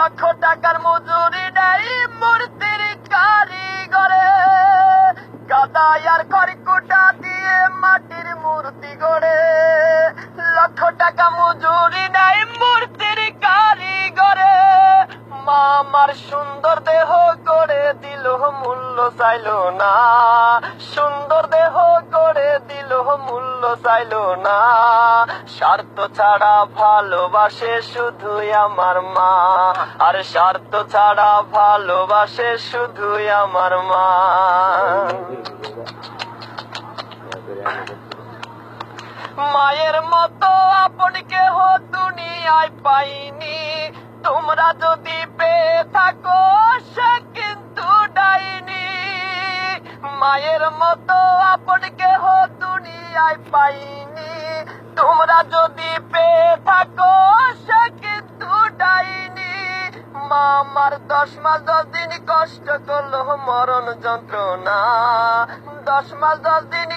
লক্ষ টাকার মজুরি নেই মূর্তির কারিগরে। কাদায়ার খড়কুটা দিয়ে মাটির মূর্তি গড়ে। লক্ষ টাকা মজুরি নেই মূর্তির কারিগরে। মা আমার সুন্দর দেহ করে দিল, মূল্য চাইল না। চাইল না। স্বার্থ ছাড়া ভালোবাসে শুধুই আমার মা। আর স্বার্থ ছাড়া ভালোবাসে শুধুই আমার মা। মায়ের মতো আপন কেহ দুনিয়ায় পাইনি। তোমরা যদি পেয়ে থাকো মায়ের মতো আপন কেহ দুনিয়ায় পাইনি। তোমরা যদি পেয়ে থাকো, সে কিন্তু ডাইনি। মা আমার দশ মাস দশ দিন কষ্ট করল, মরণ যন্ত্রণা। দশ মাস দশ দিন